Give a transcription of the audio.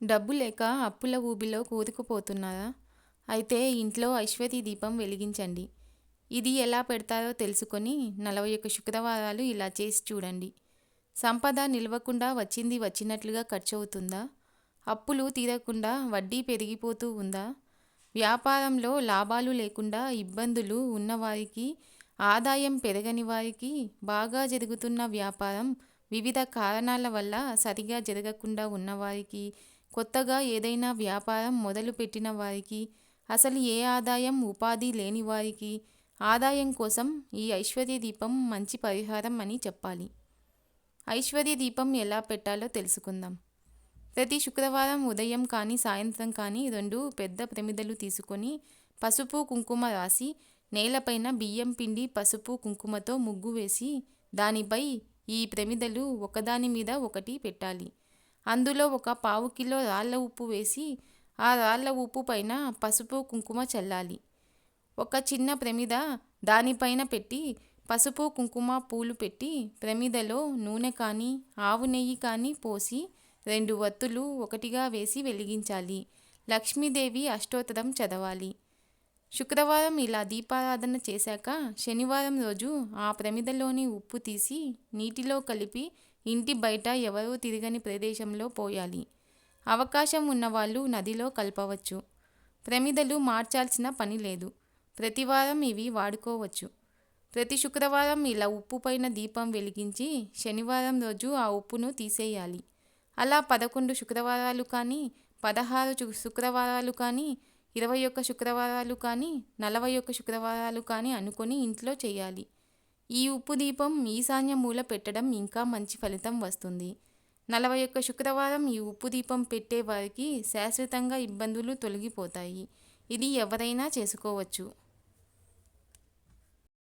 డబ్బు లేక అప్పుల ఊబిలో కూరుకుపోతున్నారా అయితే ఇంట్లో ఐశ్వర్య దీపం వెలిగించండి. ఇది ఎలా పెడతారో తెలుసుకొని నలభై ఒక్క శుక్రవారాలు ఇలా చేసి చూడండి. సంపద నిలవకుండా వచ్చింది వచ్చినట్లుగా ఖర్చు అవుతుందా అప్పులు తీరకుండా వడ్డీ పెరిగిపోతూ ఉందా? వ్యాపారంలో లాభాలు లేకుండా ఇబ్బందులు ఉన్నవారికి ఆదాయం పెరగని వారికి బాగా జరుగుతున్న వ్యాపారం వివిధ కారణాల వల్ల సరిగా జరగకుండా ఉన్నవారికి కొత్తగా ఏదైనా వ్యాపారం మొదలుపెట్టిన వారికి అసలు ఏ ఆదాయం ఉపాధి లేని వారికి ఆదాయం కోసం ఈ ఐశ్వర్య దీపం మంచి పరిహారం అని చెప్పాలి. ఐశ్వర్య దీపం ఎలా పెట్టాలో తెలుసుకుందాం. ప్రతి శుక్రవారం ఉదయం కానీ సాయంత్రం కానీ రెండు పెద్ద ప్రమిదలు తీసుకొని పసుపు కుంకుమ రాసి నేలపైన బియ్యం పిండి పసుపు కుంకుమతో ముగ్గు వేసి దానిపై ఈ ప్రమిదలు ఒకదాని మీద ఒకటి పెట్టాలి. అందులో ఒక పావు కిలో రాళ్ళ ఉప్పు వేసి ఆ రాళ్ళ ఉప్పు పైన పసుపు కుంకుమ చల్లాలి. ఒక చిన్న ప్రమిద దానిపైన పెట్టి పసుపు కుంకుమ పూలు పెట్టి ప్రమిదలో నూనె కానీ ఆవు నెయ్యి కానీ పోసి రెండు వత్తులు ఒకటిగా వేసి వెలిగించాలి. లక్ష్మీదేవి అష్టోత్తరం చదవాలి. శుక్రవారం ఇలా దీపారాధన చేశాక శనివారం రోజు ఆ ప్రమిదలోని ఉప్పు తీసి నీటిలో కలిపి ఇంటి బయట ఎవరూ తిరగని ప్రదేశంలో పోయాలి. అవకాశం ఉన్నవాళ్ళు నదిలో కలపవచ్చు. ప్రమిదలు మార్చాల్సిన పని లేదు. ప్రతివారం ఇవి వాడుకోవచ్చు. ప్రతి శుక్రవారం ఇలా ఉప్పు పైన దీపం వెలిగించి శనివారం రోజు ఆ ఉప్పును తీసేయాలి. అలా పదకొండు శుక్రవారాలు కానీ పదహారు శుక్రవారాలు కానీ ఇరవై ఒక్క శుక్రవారాలు కానీ నలభై ఒక్క శుక్రవారాలు కానీ అనుకొని ఇంట్లో చేయాలి. ఈ ఉప్పు దీపం ఈశాన్య మూల పెట్టడం ఇంకా మంచి ఫలితం వస్తుంది. నలభై ఒక్క శుక్రవారం ఈ ఉప్పు దీపం పెట్టే వారికి శాశ్వతంగా ఇబ్బందులు తొలగిపోతాయి. ఇది ఎవరైనా చేసుకోవచ్చు.